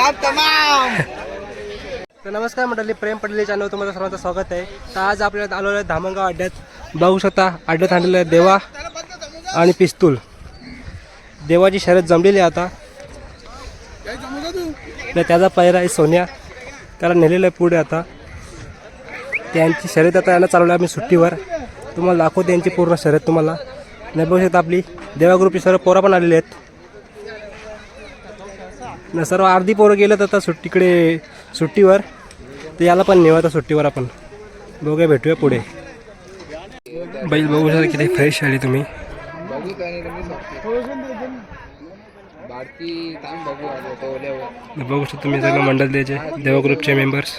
तर नमस्कार मंडळी प्रेम पडलेले चॅनल तुम्हाला सर्वांचं स्वागत आहे. तर आज आपल्याला आलो आहे धामणगाव अड्ड्यात बघू शकता अड्ड्यात आणलेलं आहे देवा आणि पिस्तूल. देवाची शर्यत जमलेली आहे आता. तर त्याचा पहिरा आहे सोन्या. त्याला नेलेलं आहे पुढे आता. त्यांची शर्यत आता यांना चालवलं आम्ही सुट्टीवर. तुम्हाला दाखवते यांची पूर्ण शर्यत तुम्हाला. नाही बघू शकता आपली देवागृपी सर्व पोरं पण आलेली आहेत. न सर्व अर्धी पोरं गेलं तर आता सुट्टीकडे सुट्टीवर. तर याला पण नेऊ आता सुट्टीवर आपण. बघूया भेटूया पुढे. बैल बघू शकता किती फ्रेश आली तुम्ही. बघू शकता तुम्ही सगळं मंडळ द्यायचे देवा ग्रुपचे मेंबर्स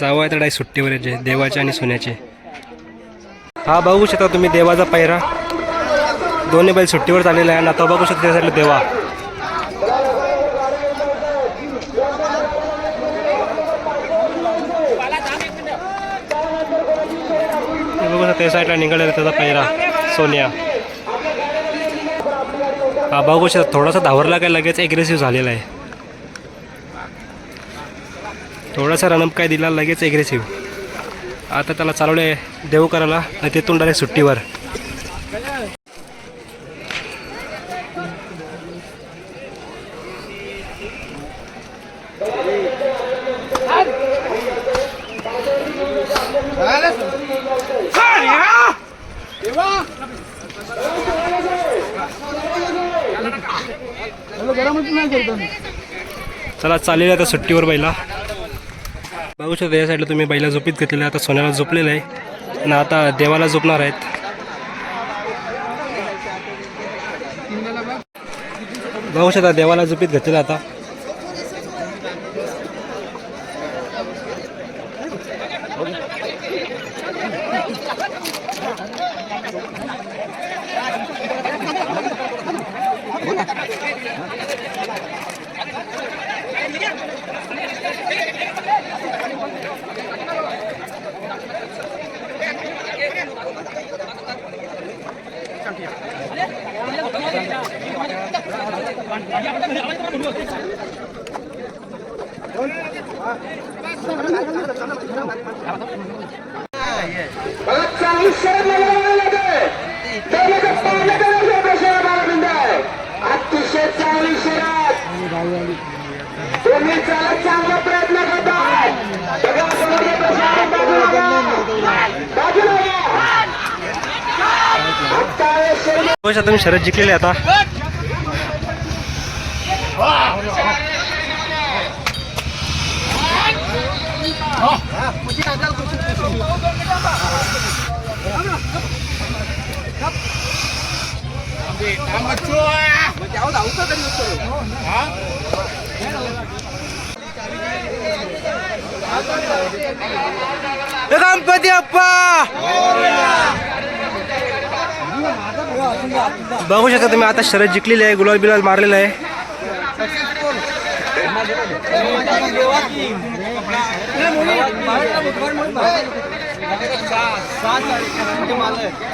जावं आहे तर सुट्टीवर यायचे देवाचे आणि सोन्याचे. हा बघू शकता तुम्ही देवाचा पैरा दोन्ही बैल सुट्टीवर झालेला आहे आणि आता बघू शकता त्यासाठी देवा. बघू त्या साईडला निघालेला त्याचा पैरा सोन्या. हा बघू शकता थोडासा धावरला काय लगेच एग्रेसिव्ह झालेला आहे. थोडासा रनअप काय दिला लगेच एग्रेसिव्ह आता त्याला चालवले देऊ करायला आणि तिथून डायरेक्ट सुट्टीवर. चला चालेल आता सुट्टीवर बैला. बघू शकता या साईडला तुम्ही बैला झोपीत घेतलेलं आहे आता सोन्याला झोपलेलं आहे. आणि आता देवाला झोपणार आहेत. बघू शकता देवाला झोपीत घेतलेलं आता. বাচ্চা ঈশ্বরের নামে লাগে তাহলে পালে গেলে আত্মীয় চালাচ্ছে আমরা शर्यत आता मी शरद जिंकलेले आता. गणपती अप्पा! बघू शकता तुम्ही आता शरद जिंकलेली आहे गुलाल बिलाल मारलेला आहे.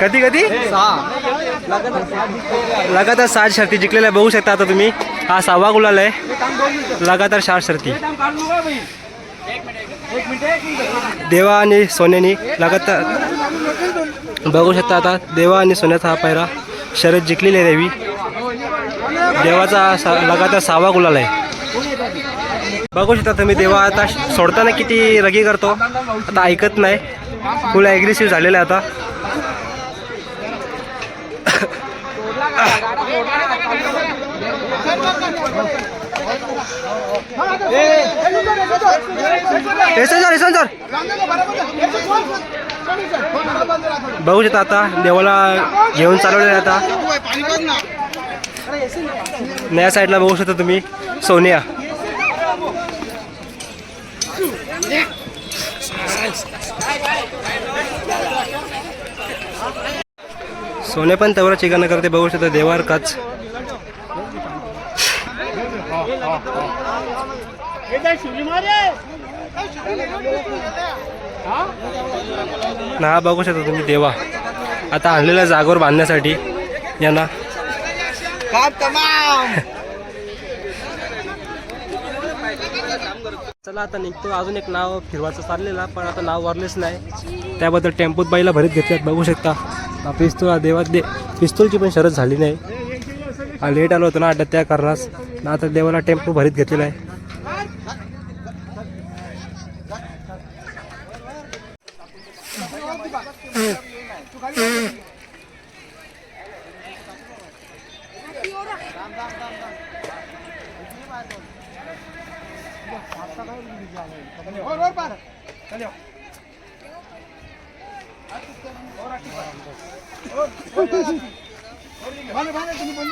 कधी कधी? लगातार सात शर्ती जिंकलेल्या आहे बघू शकता आता तुम्ही. हा सहावा गुलाल आहे. लगातार चार शर्ती. देवा आणि सोन्यानी लगातार बघू शकता आता देवा आणि सोन्याचा हा पायरा. शर्यत जिंकलेली आहे देवी. देवाचा सा लगातार सहावा गुलाल आहे. बघू शकता तुम्ही देवा आता सोडताना किती रगी करतो. आता ऐकत नाही. फुल ॲग्रेसिव्ह झालेला आहे आता. सर बघू शकता आता देवाला घेऊन चालवले आता. नया साईडला बघू शकता तुम्ही सोनिया. सोने पण तेवढा चिकन करते बघू शकता देवार काच. ना बघू शकता तुम्ही देवा. आता आणलेल्या जागेवर बांधण्यासाठी यांना चला आता निघतो. अजून एक नाव फिरवायचं चाललेला पण आता नाव वरलेच नाही. त्याबद्दल टेम्पोत बाईला भरीत घेतल्यात बघू शकता. पिस्तूल हा देवात दे पिस्तूलची पण शरद झाली नाही. हा लेट आलो होतो ना अड्ड्यात त्या कारणास. आता देवाला टेम्पो भरीत घेतलेला आहे.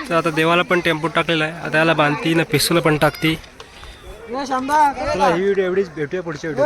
तर आता देवाला पण टेम्पो टाकलेला आहे. आता याला बांधती ना पिस्तूल पण टाकती. ही व्हिडिओ एवढीच भेटूया पुढच्या व्हिडिओ